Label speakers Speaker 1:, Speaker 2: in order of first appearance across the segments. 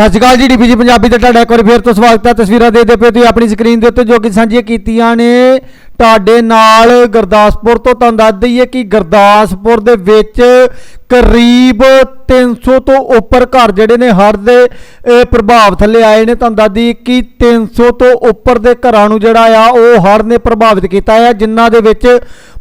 Speaker 1: ਸਤਿ ਸ਼੍ਰੀ ਅਕਾਲ ਜੀ ਡੀਪੀਜੀ ਪੰਜਾਬੀ ਤੇ ਤੁਹਾਡਾ ਇੱਕ ਵਾਰੀ ਫੇਰ ਤੋਂ ਸਵਾਗਤ ਹੈ। ਤਸਵੀਰਾਂ ਦੇਖਦੇ ਪਏ ਤੁਸੀਂ ਆਪਣੀ ਸਕਰੀਨ ਦੇ ਉੱਤੇ ਜੋ ਕਿ ਸਾਂਝੀਆਂ ਕੀਤੀਆਂ ਨੇ। ਤੁਹਾਡੇ ਨਾਲ ਗੁਰਦਾਸਪੁਰ ਤੋਂ ਤੁਹਾਨੂੰ ਦੱਸ ਦਈਏ ਕਿ ਗੁਰਦਾਸਪੁਰ ਦੇ ਵਿੱਚ ਕਰੀਬ 300 ਤੋਂ ਉੱਪਰ ਘਰ ਜਿਹੜੇ ਨੇ ਹੜ੍ਹ ਦੇ ਪ੍ਰਭਾਵ ਥੱਲੇ ਆਏ ਨੇ। ਤੁਹਾਨੂੰ ਦੱਸ ਦਈਏ ਕਿ 300 ਤੋਂ ਉੱਪਰ ਦੇ ਘਰਾਂ ਨੂੰ ਜਿਹੜਾ ਆ, ਉਹ ਹੜ੍ਹ ਨੇ ਪ੍ਰਭਾਵਿਤ ਕੀਤਾ ਆ, ਜਿਨ੍ਹਾਂ ਦੇ ਵਿੱਚ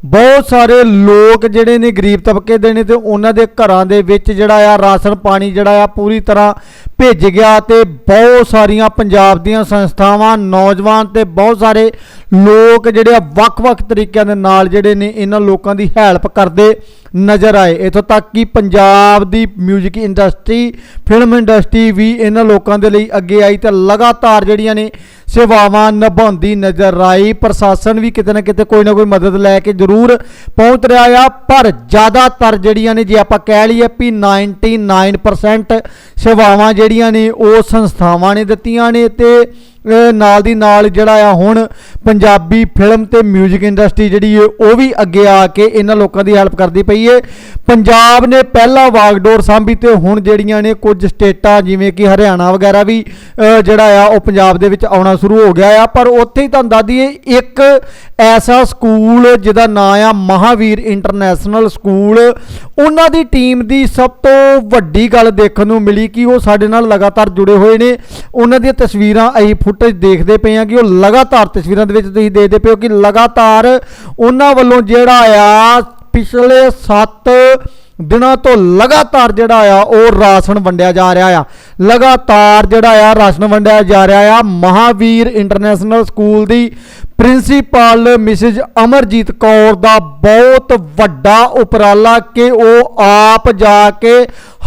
Speaker 1: ਬਹੁਤ ਸਾਰੇ ਲੋਕ ਜਿਹੜੇ ਨੇ ਗਰੀਬ ਤਬਕੇ ਦੇ ਨੇ ਤੇ ਉਹਨਾਂ ਦੇ ਘਰਾਂ ਦੇ ਵਿੱਚ ਜਿਹੜਾ ਆ, ਰਾਸ਼ਨ ਪਾਣੀ ਜਿਹੜਾ ਆ, ਪੂਰੀ ਤਰ੍ਹਾਂ ਭੇਜ ਗਿਆ ਤੇ ਬਹੁਤ ਸਾਰੀਆਂ ਪੰਜਾਬ ਦੀਆਂ ਸੰਸਥਾਵਾਂ, ਨੌਜਵਾਨ ਤੇ ਬਹੁਤ ਸਾਰੇ ਲੋਕ ਜਿਹੜੇ ਆ ਵੱਖ-ਵੱਖ ਤਰੀਕਿਆਂ ਦੇ ਨਾਲ ਜਿਹੜੇ ਨੇ ਇਹਨਾਂ ਲੋਕਾਂ ਦੀ ਹੈਲਪ ਕਰਦੇ ਨਜ਼ਰ ਆਏ। ਇਥੋਂ ਤੱਕ ਕਿ ਪੰਜਾਬ ਦੀ 뮤직 ਇੰਡਸਟਰੀ ਫਿਲਮ ਇੰਡਸਟਰੀ ਵੀ ਇਹਨਾਂ ਲੋਕਾਂ ਦੇ ਲਈ ਅੱਗੇ ਆਈ ਤੇ ਲਗਾਤਾਰ ਜਿਹੜੀਆਂ ਨੇ ਸੇਵਾਵਾਂ ਨਿਭਾਉਂਦੀ ਨਜ਼ਰ ਆਈ। ਪ੍ਰਸ਼ਾਸਨ ਵੀ ਕਿਤੇ ਨਾ ਕਿਤੇ ਕੋਈ ਨਾ ਕੋਈ ਮਦਦ ਲੈ ਕੇ ਜ਼ਰੂਰ ਪਹੁੰਚ ਰਿਹਾ ਆ, ਪਰ ਜ਼ਿਆਦਾਤਰ ਜਿਹੜੀਆਂ ਨੇ ਜੇ ਆਪਾਂ ਕਹਿ ਲਈਏ ਵੀ 99% ਸੇਵਾਵਾਂ ਜਿਹੜੀਆਂ ਨੇ ਉਹ ਸੰਸਥਾਵਾਂ ਨੇ ਦਿੱਤੀਆਂ ਨੇ ਤੇ ਨਾਲ ਦੀ ਨਾਲ ਜਿਹੜਾ ਆ ਹੁਣ ਪੰਜਾਬੀ ਫਿਲਮ ਤੇ 뮤직 ਇੰਡਸਟਰੀ ਜਿਹੜੀ ਹੈ ਉਹ ਵੀ ਅੱਗੇ ਆ ਕੇ ਇਹਨਾਂ ਲੋਕਾਂ ਦੀ ਹੈਲਪ ਕਰਦੀ ਪਈ ਹੈ ਪੰਜਾਬ ਨੇ ਪਹਿਲਾ ਵਾਗਡੋਰ ਸਾਂਭੀ ਤੇ ਹੁਣ ਜਿਹੜੀਆਂ ਨੇ ਕੁਝ ਸਟੇਟਾਂ, ਜਿਵੇਂ ਕਿ ਹਰਿਆਣਾ ਵਗੈਰਾ ਵੀ ਜਿਹੜਾ ਆ, ਉਹ ਪੰਜਾਬ ਦੇ ਵਿੱਚ ਆਉਣਾ ਸ਼ੁਰੂ ਹੋ ਗਿਆ ਆ। ਪਰ ਉੱਥੇ ਹੀ ਤੁਹਾਨੂੰ ਦੱਸ ਦਈਏ, ਇੱਕ ਐਸਾ ਸਕੂਲ ਜਿਹਦਾ ਨਾਂ ਆ ਮਹਾਵੀਰ ਇੰਟਰਨੈਸ਼ਨਲ ਸਕੂਲ। ਉਹਨਾਂ ਦੀ ਟੀਮ ਦੀ ਸਭ ਤੋਂ ਵੱਡੀ ਗੱਲ ਦੇਖਣ ਨੂੰ ਮਿਲੀ ਕਿ ਉਹ ਸਾਡੇ ਨਾਲ ਲਗਾਤਾਰ ਜੁੜੇ ਹੋਏ ਨੇ। ਉਹਨਾਂ ਦੀਆਂ ਤਸਵੀਰਾਂ ਅਸੀਂ ਫੁਟੇਜ ਦੇਖਦੇ ਪਏ ਆ ਕਿ ਉਹ ਲਗਾਤਾਰ ਤਸਵੀਰਾਂ ਦੇ ਵਿੱਚ ਤੁਸੀਂ ਦੇਖਦੇ ਪਏ ਹੋ ਕਿ ਲਗਾਤਾਰ ਉਹਨਾਂ ਵੱਲੋਂ ਜਿਹੜਾ ਆ ਪਿਛਲੇ 7 ਦਿਨਾਂ ਤੋਂ ਲਗਾਤਾਰ ਜਿਹੜਾ ਆ ਉਹ ਰਾਸ਼ਨ ਵੰਡਿਆ ਜਾ ਰਿਹਾ ਆ। ਲਗਾਤਾਰ ਜਿਹੜਾ ਆ ਰਾਸ਼ਨ ਵੰਡਿਆ ਜਾ ਰਿਹਾ ਆ। ਮਹਾਵੀਰ ਇੰਟਰਨੈਸ਼ਨਲ ਸਕੂਲ ਦੀ ਪ੍ਰਿੰਸੀਪਲ ਮਿਸਿਸ ਅਮਰਜੀਤ ਕੌਰ ਦਾ ਬਹੁਤ ਵੱਡਾ ਉਪਰਾਲਾ ਕਿ ਉਹ ਆਪ ਜਾ ਕੇ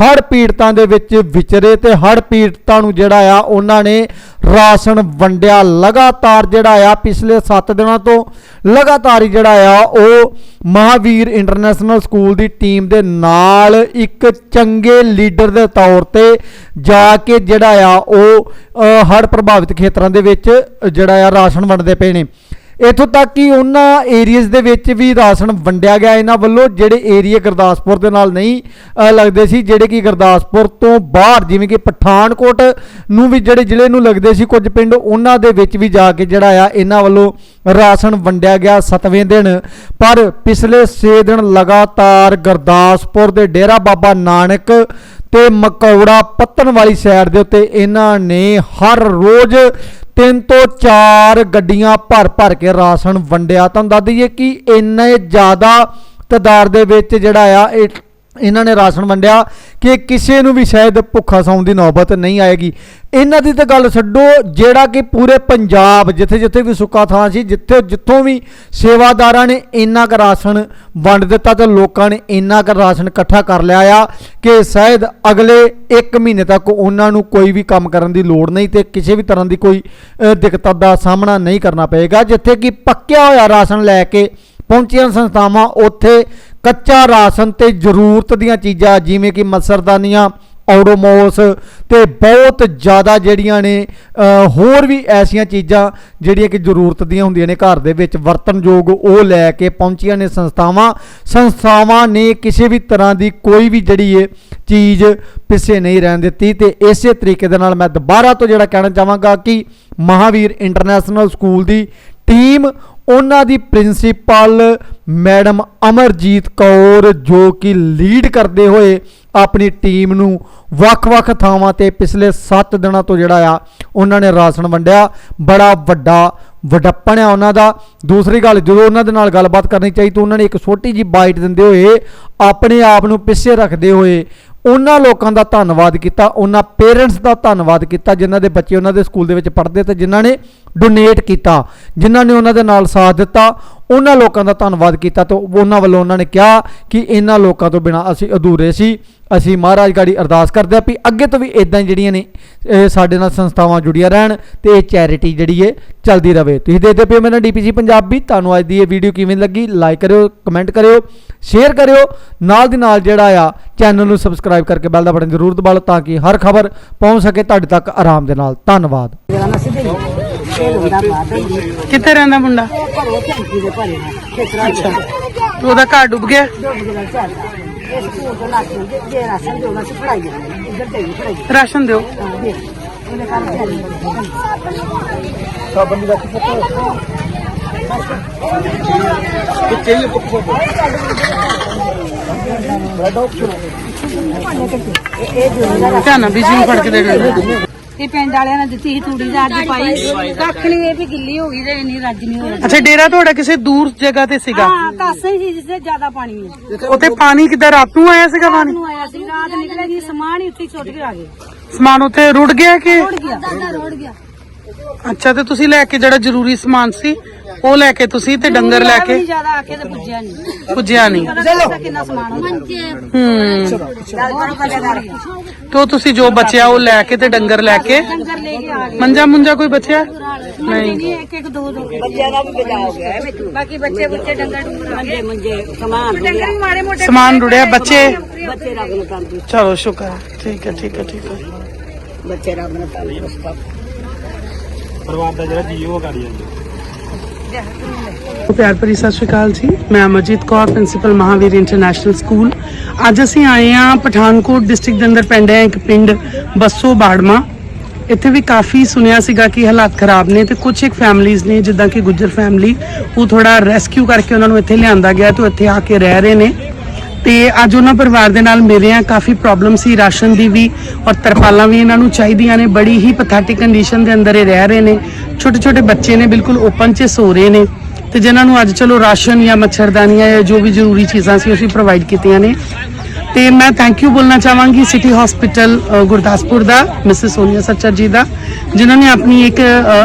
Speaker 1: ਹੜ ਪੀੜਤਾਂ ਦੇ ਵਿੱਚ ਵਿਚਰੇ ਤੇ ਹੜ ਪੀੜਤਾਂ ਨੂੰ ਜਿਹੜਾ ਆ, ਉਹਨਾਂ ਨੇ ਰਾਸ਼ਨ ਵੰਡਿਆ। ਲਗਾਤਾਰ ਜਿਹੜਾ ਆ, ਪਿਛਲੇ 7 ਦਿਨਾਂ ਤੋਂ ਲਗਾਤਾਰ ਜਿਹੜਾ ਆ, ਉਹ ਮਹਾਵੀਰ ਇੰਟਰਨੈਸ਼ਨਲ ਸਕੂਲ ਦੀ ਟੀਮ ਦੇ ਨਾਲ ਇੱਕ ਚੰਗੇ ਲੀਡਰ ਦੇ ਤੌਰ ਤੇ ਜਾ ਕੇ ਜਿਹੜਾ ਆ, ਉਹ ਹੜ ਪ੍ਰਭਾਵਿਤ ਖੇਤਰਾਂ ਦੇ ਵਿੱਚ ਜਿਹੜਾ ਆ, ਰਾਸ਼ਨ ਵੰਡਦੇ ਪਏ ਨੇ। ਇਥੋਂ ਤੱਕ ਕਿ ਉਹਨਾਂ ਏਰੀਆਜ਼ ਦੇ ਵਿੱਚ ਵੀ ਰਾਸ਼ਨ ਵੰਡਿਆ ਗਿਆ ਇਹਨਾਂ ਵੱਲੋਂ, ਜਿਹੜੇ ਏਰੀਆ ਗੁਰਦਾਸਪੁਰ ਦੇ ਨਾਲ ਨਹੀਂ ਲੱਗਦੇ ਸੀ, ਜਿਹੜੇ ਕਿ ਗੁਰਦਾਸਪੁਰ ਤੋਂ ਬਾਹਰ, ਜਿਵੇਂ ਕਿ ਪਠਾਨਕੋਟ ਨੂੰ ਵੀ ਜਿਹੜੇ ਜ਼ਿਲ੍ਹੇ ਨੂੰ ਲੱਗਦੇ ਸੀ, ਕੁਝ ਪਿੰਡ ਉਹਨਾਂ ਦੇ ਵਿੱਚ ਵੀ ਜਾ ਕੇ ਜਿਹੜਾ ਆ, ਇਹਨਾਂ ਵੱਲੋਂ ਰਾਸ਼ਨ ਵੰਡਿਆ ਗਿਆ 7ਵੇਂ ਦਿਨ। ਪਰ ਪਿਛਲੇ 6 ਦਿਨ ਲਗਾਤਾਰ ਗੁਰਦਾਸਪੁਰ ਦੇ ਡੇਰਾ ਬਾਬਾ ਨਾਨਕ ਤੇ ਮਕੌੜਾ ਪੱਤਨ ਵਾਲੀ ਸਾਈਡ ਦੇ ਉੱਤੇ ਇਹਨਾਂ ਨੇ ਹਰ ਰੋਜ਼ ਤਿੰਨ ਤੋਂ ਚਾਰ ਗੱਡੀਆਂ ਭਰ ਭਰ ਕੇ ਰਾਸ਼ਨ ਵੰਡਿਆ। ਤੁਹਾਨੂੰ ਦੱਸ ਦਈਏ ਕਿ ਇੰਨੇ ਜ਼ਿਆਦਾ ਤਦਾਰ ਦੇ ਵਿੱਚ ਜਿਹੜਾ ਆ, ਇਹ ਇਹਨਾਂ ਨੇ ਰਾਸ਼ਨ ਵੰਡਿਆ ਕਿ ਕਿਸੇ ਨੂੰ ਵੀ ਸ਼ਾਇਦ ਭੁੱਖਾ ਸੌਣ ਦੀ ਨੌਬਤ ਨਹੀਂ ਆਏਗੀ। ਇਹਨਾਂ ਦੀ ਤਾਂ ਗੱਲ ਛੱਡੋ, ਜਿਹੜਾ ਕਿ ਪੂਰੇ ਪੰਜਾਬ ਜਿੱਥੇ ਜਿੱਥੇ ਵੀ ਸੁੱਕਾ ਥਾਂ ਸੀ, ਜਿੱਥੇ ਜਿੱਥੋਂ ਵੀ ਸੇਵਾਦਾਰਾਂ ਨੇ ਇੰਨਾ ਕੁ ਰਾਸ਼ਨ ਵੰਡ ਦਿੱਤਾ ਤੇ ਲੋਕਾਂ ਨੇ ਇੰਨਾ ਕੁ ਰਾਸ਼ਨ ਇਕੱਠਾ ਕਰ ਲਿਆ ਆ ਕਿ ਸ਼ਾਇਦ ਅਗਲੇ 1 ਮਹੀਨੇ ਤੱਕ ਉਹਨਾਂ ਨੂੰ ਕੋਈ ਵੀ ਕੰਮ ਕਰਨ ਦੀ ਲੋੜ ਨਹੀਂ ਤੇ ਕਿਸੇ ਵੀ ਤਰ੍ਹਾਂ ਦੀ ਕੋਈ ਦਿੱਕਤਾਂ ਦਾ ਸਾਹਮਣਾ ਨਹੀਂ ਕਰਨਾ ਪਏਗਾ। ਜਿੱਥੇ ਕਿ ਪੱਕਿਆ ਹੋਇਆ ਰਾਸ਼ਨ ਲੈ ਕੇ ਪਹੁੰਚੀਆਂ ਸੰਸਥਾਵਾਂ, ਉੱਥੇ ਕੱਚਾ ਰਾਸ਼ਨ ਤੇ ਜ਼ਰੂਰਤ ਦੀਆਂ ਚੀਜ਼ਾਂ, ਜਿਵੇਂ ਕਿ ਮਸਰਦਾਨੀਆਂ, ਔਡੋਮੋਸ ਤੇ ਬਹੁਤ ਜ਼ਿਆਦਾ ਜਿਹੜੀਆਂ ਨੇ ਹੋਰ ਵੀ ਐਸੀਆਂ ਚੀਜ਼ਾਂ ਜਿਹੜੀਆਂ ਕਿ ਜ਼ਰੂਰਤ ਦੀਆਂ ਹੁੰਦੀਆਂ ਨੇ ਘਰ ਦੇ ਵਿੱਚ। ਵਰਤਨਯੋਗ ਉਹ ਲੈ ਕੇ ਪਹੁੰਚੀਆਂ ਨੇ ਸੰਸਥਾਵਾਂ। ਸੰਸਥਾਵਾਂ ਨੇ ਕਿਸੇ ਵੀ ਤਰ੍ਹਾਂ ਦੀ ਕੋਈ ਵੀ ਜਿਹੜੀ ਇਹ ਚੀਜ਼ ਪਿੱਛੇ ਨਹੀਂ ਰਹਿਣ ਦਿੱਤੀ ਤੇ ਇਸੇ ਤਰੀਕੇ ਦੇ ਨਾਲ ਮੈਂ ਦੁਬਾਰਾ ਤੋਂ ਜਿਹੜਾ ਕਹਿਣਾ ਚਾਹਾਂਗਾ ਕਿ ਮਹਾਵੀਰ ਇੰਟਰਨੈਸ਼ਨਲ ਸਕੂਲ ਦੀ ਟੀਮ, ਉਹਨਾਂ ਦੀ ਪ੍ਰਿੰਸੀਪਲ ਮੈਡਮ ਅਮਰਜੀਤ ਕੌਰ ਜੋ ਕਿ ਲੀਡ ਕਰਦੇ ਹੋਏ ਆਪਣੀ ਟੀਮ ਨੂੰ ਵੱਖ-ਵੱਖ ਥਾਵਾਂ ਤੇ ਪਿਛਲੇ 7 ਦਿਨਾਂ ਤੋਂ ਜਿਹੜਾ ਆ, ਉਹਨਾਂ ਨੇ ਰਾਸ਼ਨ ਵੰਡਿਆ। ਬੜਾ ਵੱਡਾ ਵਡੱਪਣ ਆ ਉਹਨਾਂ ਦਾ। ਦੂਸਰੀ ਗੱਲ, ਜਦੋਂ ਉਹਨਾਂ ਦੇ ਨਾਲ ਗੱਲਬਾਤ ਕਰਨੀ ਚਾਹੀਦੀ ਤਾਂ ਉਹਨਾਂ ਨੇ ਇੱਕ ਛੋਟੀ ਜੀ ਬਾਈਟ ਦਿੰਦੇ ਹੋਏ ਆਪਣੇ ਆਪ ਨੂੰ ਪਿੱਛੇ ਰੱਖਦੇ ਹੋਏ ਉਹਨਾਂ ਲੋਕਾਂ ਦਾ ਧੰਨਵਾਦ ਕੀਤਾ, ਉਹਨਾਂ ਪੇਰੈਂਟਸ ਦਾ ਧੰਨਵਾਦ ਕੀਤਾ, ਜਿਨ੍ਹਾਂ ਦੇ ਬੱਚੇ ਉਹਨਾਂ ਦੇ ਸਕੂਲ ਦੇ ਵਿੱਚ ਪੜ੍ਹਦੇ ਤੇ ਜਿਨ੍ਹਾਂ ਨੇ ਡੋਨੇਟ ਕੀਤਾ, ਜਿਨ੍ਹਾਂ ਨੇ ਉਹਨਾਂ ਦੇ ਨਾਲ ਸਾਥ ਦਿੱਤਾ। ਉਹਨਾਂ ਲੋਕਾਂ ਦਾ ਧੰਨਵਾਦ ਕੀਤਾ ਤੇ ਉਹਨਾਂ ਵੱਲੋਂ ਉਹਨਾਂ ਨੇ ਕਿਹਾ ਕਿ ਇਹਨਾਂ ਲੋਕਾਂ ਤੋਂ ਬਿਨਾ ਅਸੀਂ ਅਧੂਰੇ ਸੀ। ਅਸੀਂ ਮਹਾਰਾਜ ਗਾੜੀ ਅਰਦਾਸ ਕਰਦੇ ਹਾਂ ਵੀ ਅੱਗੇ ਤੋਂ ਵੀ ਇਦਾਂ ਜਿਹੜੀਆਂ ਨੇ ਇਹ ਸਾਡੇ ਨਾਲ ਸੰਸਥਾਵਾਂ ਜੁੜੀਆਂ ਰਹਿਣ ਤੇ ਇਹ ਚੈਰਿਟੀ ਜਿਹੜੀ ਹੈ ਚੱਲਦੀ ਰਵੇ। ਤੁਸੀਂ ਦੇਖਦੇ ਪਏ ਹੋ ਮੇਰਾ ਡੀਪੀਸੀ ਪੰਜਾਬੀ ਤੁਹਾਨੂੰ ਅੱਜ ਦੀ ਇਹ ਵੀਡੀਓ ਕਿਵੇਂ ਲੱਗੀ? ਲਾਈਕ ਕਰਿਓ ਕਮੈਂਟ ਕਰਿਓ ਸ਼ੇਅਰ ਕਰਿਓ। ਨਾਲ ਦੀ ਨਾਲ ਜਿਹੜਾ ਆ ਚੈਨਲ ਨੂੰ ਸਬਸਕ੍ਰਾਈਬ ਕਰਕੇ ਬੈਲ ਦਾ ਬਟਨ ਜ਼ਰੂਰ ਦਬਾ ਲਓ ਤਾਂ ਕਿ ਹਰ ਖਬਰ ਪਹੁੰਚ ਸਕੇ। ਤੁਹਾਡੇ ਤੱਕ ਆਰਾਮ ਦੇ ਨਾਲ। ਧੰਨਵਾਦ।
Speaker 2: ਇਹ ਹੁੰਦਾ ਬਾਤ ਹੁੰਦੀ
Speaker 3: ਕਿੱਥੇ ਰਹਿੰਦਾ ਮੁੰਡਾ?
Speaker 2: ਘਰੋਂ ਧਮਕੀ ਦੇ ਭਰੇ ਨੇ ਖੇਤਰਾ ਚ
Speaker 3: ਤੇ ਉਹਦਾ ਘਰ ਡੁੱਬ ਗਿਆ?
Speaker 2: ਡੁੱਬ ਗਿਆ ਝਾੜਾ ਇਸ ਸਕੂਲ ਤੋਂ ਲਾ ਕੇ ਜੇ ਰਾਸ਼ਨ ਦੇ ਉਹਨਾਂ ਸੀ ਪੜਾਈ ਜਾਂਦੇ ਇੱਧਰ ਤੇ ਵੀ ਪੜਾਈ
Speaker 3: ਰਾਸ਼ਨ ਦਿਓ।
Speaker 2: ਹਾਂ ਦੇ ਉਹਦੇ ਕੰਮ ਤੇ ਇਹ ਜੁੜਾ
Speaker 3: ਧਿਆਨ ਨਾਲ ਬੀਜੀ ਨੂੰ ਫੜ ਕੇ ਦੇ ਦੇ
Speaker 2: ਇਹ ਪਿੰਡ ਵਾਲਿਆਂ ਨੇ ਦਿੱਤੀ ਸੀ ਤੂੜੀ ਦਾ ਅੱਜ ਪਾਈ। ਕੱਖ ਨਹੀਂ ਇਹ ਵੀ ਗਿੱਲੀ ਹੋ ਗਈ ਤੇ ਇੰਨੀ ਰੱਜ ਨਹੀਂ ਹੋ ਰਹੀ
Speaker 3: ਅੱਛਾ ਡੇਰਾ ਤੁਹਾਡਾ ਕਿਸੇ ਦੂਰ ਜਗ੍ਹਾ ਤੇ ਸੀਗਾ?
Speaker 2: ਹਾਂ ਕਾਸੇ ਹੀ ਸੀ ਜਿੱਥੇ ਜ਼ਿਆਦਾ ਪਾਣੀ ਹੈ
Speaker 3: ਉੱਥੇ ਪਾਣੀ ਕਿੱਦਾਂ ਰਾਤ ਨੂੰ ਆਇਆ ਸੀਗਾ ਪਾਣੀ?
Speaker 2: ਨੂੰ ਆਇਆ ਸੀ ਰਾਤ ਨਿਕਲੇ ਜੀ ਸਮਾਨ ਹੀ ਉੱਥੇ ਸੁੱਟ ਕੇ ਆ ਗਏ।
Speaker 3: ਸਮਾਨ ਉੱਥੇ ਰੁੜ ਗਿਆ ਕਿ?
Speaker 2: ਰੋੜ ਗਿਆ। ਰੋੜ ਗਿਆ।
Speaker 3: ਅੱਛਾ ਤੇ ਤੁਸੀਂ ਲੈ ਕੇ ਜਿਹੜਾ ਜ਼ਰੂਰੀ ਸਮਾਨ ਸੀ ਉਹ ਲੈ ਕੇ ਤੁਸੀਂ ਤੇ ਡੰਗਰ ਲੈ ਕੇ?
Speaker 2: ਜ਼ਿਆਦਾ ਆ ਕੇ ਤੇ ਪੁੱਜਿਆ ਨਹੀਂ।
Speaker 3: ਪੁੱਜਿਆ ਨਹੀਂ।
Speaker 2: ਚਲੋ ਕਿੰਨਾ ਸਮਾਨ ਮੰਜੇ
Speaker 3: ਹੂੰ
Speaker 2: ਚੱਲ ਕਰ
Speaker 3: ਤੇ ਉਹ ਤੁਸੀਂ ਜੋ ਬਚਿਆ ਉਹ ਲੈ ਕੇ ਤੇ ਡੰਗਰ ਲੈ ਕੇ?
Speaker 2: ਡੰਗਰ ਲੈ ਕੇ ਆ ਗਏ।
Speaker 3: ਮੰਜਾ ਮੁੰਜਾ ਕੋਈ ਬਚਿਆ?
Speaker 2: ਨਹੀਂ। ਨਹੀਂ ਇੱਕ ਇੱਕ ਦੋ ਦੋ। ਬੱਚਿਆਂ ਦਾ ਵੀ ਬਚਾ ਹੋ ਗਿਆ ਬਾਕੀ ਬੱਚੇ ਬੱਚੇ ਡੰਗਰ ਡੰਗਰ ਮੰਜੇ ਮੰਜੇ ਸਮਾਨ ਡੰਗਰ। ਵੀ ਮਾੜੇ ਮੋਟੇ
Speaker 3: ਸਮਾਨ ਰੁੜਿਆ ਬੱਚੇ।
Speaker 2: ਬੱਚੇ ਰੱਬ ਨੂੰ ਤੰਦਰੁਸਤ
Speaker 3: ਚਲੋ ਸ਼ੁਕਰ ਹੈ। ਠੀਕ ਹੈ ਠੀਕ ਹੈ ਠੀਕ ਹੈ।
Speaker 2: ਬੱਚੇ ਰੱਬ ਨੂੰ ਤੰਦਰੁਸਤ
Speaker 4: ਪਰਿਵਾਰ ਦਾ ਜਿਹੜਾ ਜੀਓ ਕਰੀ ਜਾਂਦੇ।
Speaker 3: ਪਿਆਰ ਭਰੀ ਸਤਿ ਸ਼੍ਰੀ ਅਕਾਲ ਜੀ। ਮੈਂ Amarjeet Kaur principal Mahavir international school ਅੱਜ ਅਸੀਂ ਆਏ ਹਾਂ ਪਠਾਨਕੋਟ ਡਿਸਟ੍ਰਿਕਟ ਦੇ ਅੰਦਰ ਪੈਂਦਾ ਹੈ ਇੱਕ ਪਿੰਡ, ਬੱਸੋ ਬਾੜਮਾ। ਇੱਥੇ ਵੀ ਕਾਫੀ ਸੁਣਿਆ ਸੀਗਾ ਕਿ ਹਾਲਾਤ ਖਰਾਬ ਨੇ ਤੇ ਕੁਝ ਇੱਕ ਫੈਮਲੀਆਂ ਨੇ, ਜਿੱਦਾਂ ਕਿ ਗੁੱਜਰ ਫੈਮਲੀ ਉਹ ਥੋੜਾ ਰੈਸਕਿਊ ਕਰਕੇ ਉਹਨਾਂ ਨੂੰ ਇੱਥੇ ਲਿਆਂਦਾ ਗਿਆ ਤੇ ਉਹ ਇੱਥੇ ਆ ਕੇ ਰਹਿ ਰਹੇ ਨੇ। ਤੇ ਅੱਜ ਉਹਨਾਂ ਪਰਿਵਾਰ ਦੇ ਨਾਲ ਮਿਲੇ ਆ ਕਾਫੀ ਪ੍ਰੋਬਲਮ ਸੀ, ਰਾਸ਼ਨ ਦੀ ਵੀ ਔਰ ਤਰਪਾਲਾਂ ਵੀ ਇਹਨਾਂ ਨੂੰ ਚਾਹੀਦੀਆਂ ਨੇ। ਬੜੀ ਹੀ ਪਥੈਟਿਕ ਕੰਡੀਸ਼ਨ ਦੇ ਅੰਦਰ ਇਹ ਰਹਿ ਰਹੇ ਨੇ। ਛੋਟੇ ਛੋਟੇ ਬੱਚੇ ਨੇ, ਬਿਲਕੁਲ ਓਪਨ 'ਚ ਸੋ ਰਹੇ ਨੇ। ਤੇ ਜਿਨ੍ਹਾਂ ਨੂੰ ਅੱਜ ਚਲੋ ਰਾਸ਼ਨ ਜਾਂ ਮੱਛਰਦਾਨੀਆਂ ਜਾਂ ਜੋ ਵੀ ਜ਼ਰੂਰੀ ਚੀਜ਼ਾਂ ਸੀ, ਉਹ ਅਸੀਂ ਪ੍ਰੋਵਾਈਡ ਕੀਤੀਆਂ ਨੇ। ਤੇ ਮੈਂ ਥੈਂਕ ਯੂ ਬੋਲਣਾ ਚਾਹਾਂਗੀ ਸਿਟੀ ਹਸਪੀਟਲ ਗੁਰਦਾਸਪੁਰ ਦਾ ਮਿਸਿਸ ਸੋਨੀਆ ਸੱਚਰ ਜੀ ਦਾ, ਜਿਨ੍ਹਾਂ ਨੇ ਆਪਣੀ ਇੱਕ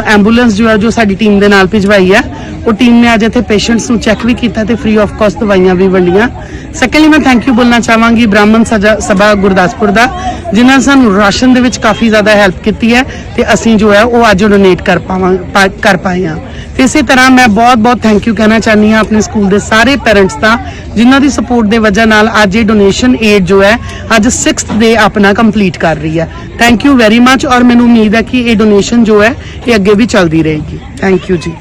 Speaker 3: ਐਂਬੂਲੈਂਸ ਜੋ ਹੈ, ਜੋ ਸਾਡੀ ਟੀਮ ਦੇ ਨਾਲ ਭਿਜਵਾਈ ਹੈ, ਉਹ ਟੀਮ ਨੇ ਅੱਜ ਇੱਥੇ ਪੇਸ਼ੈਂਟਸ ਨੂੰ ਚੈੱਕ ਵੀ ਕੀਤਾ ਤੇ ਫ੍ਰੀ ਆਫ ਕਾਸਟ ਦਵਾਈਆਂ ਵੀ ਵੰਡੀਆਂ। ਸੈਕੰਡਲੀ ਮੈਂ ਥੈਂਕ ਯੂ ਬੋਲਣਾ ਚਾਹਾਂਗੀ ਬ੍ਰਾਹਮਣ ਸਜਾ- ਸਭਾ ਗੁਰਦਾਸਪੁਰ ਦਾ, ਜਿਨ੍ਹਾਂ ਨੇ ਸਾਨੂੰ ਰਾਸ਼ਨ ਦੇ ਵਿੱਚ ਕਾਫੀ ਜ਼ਿਆਦਾ ਹੈਲਪ ਕੀਤੀ ਹੈ ਤੇ ਅਸੀਂ ਜੋ ਹੈ, ਉਹ ਅੱਜ ਡੋਨੇਟ ਕਰ ਪਾਵਾਂ ਕਰ ਪਾਏ ਹਾਂ। ਇਸੇ ਤਰ੍ਹਾਂ ਮੈਂ ਬਹੁਤ ਬਹੁਤ ਥੈਂਕ ਯੂ ਕਹਿਣਾ ਚਾਹਨੀ ਹਾਂ ਆਪਣੇ ਸਕੂਲ ਦੇ ਸਾਰੇ ਪੇਰੈਂਟਸ ਦਾ, ਜਿਨ੍ਹਾਂ ਦੀ ਸਪੋਰਟ ਦੇ ਵਜ੍ਹਾ ਨਾਲ ਅੱਜ ਇਹ ਡੋਨੇਸ਼ਨ ਏਡ ਜੋ ਹੈ, ਅੱਜ 6th ਡੇ ਆਪਣਾ ਕੰਪਲੀਟ ਕਰ ਰਹੀ ਹੈ। ਥੈਂਕ ਯੂ ਵੈਰੀ ਮੱਚ ਔਰ ਮੈਨੂੰ ਉਮੀਦ ਹੈ ਕਿ ਇਹ ਡੋਨੇਸ਼ਨ ਜੋ ਹੈ, ਇਹ ਅੱਗੇ ਵੀ ਚੱਲਦੀ ਰਹੇਗੀ। ਥੈਂਕ ਯੂ ਜੀ।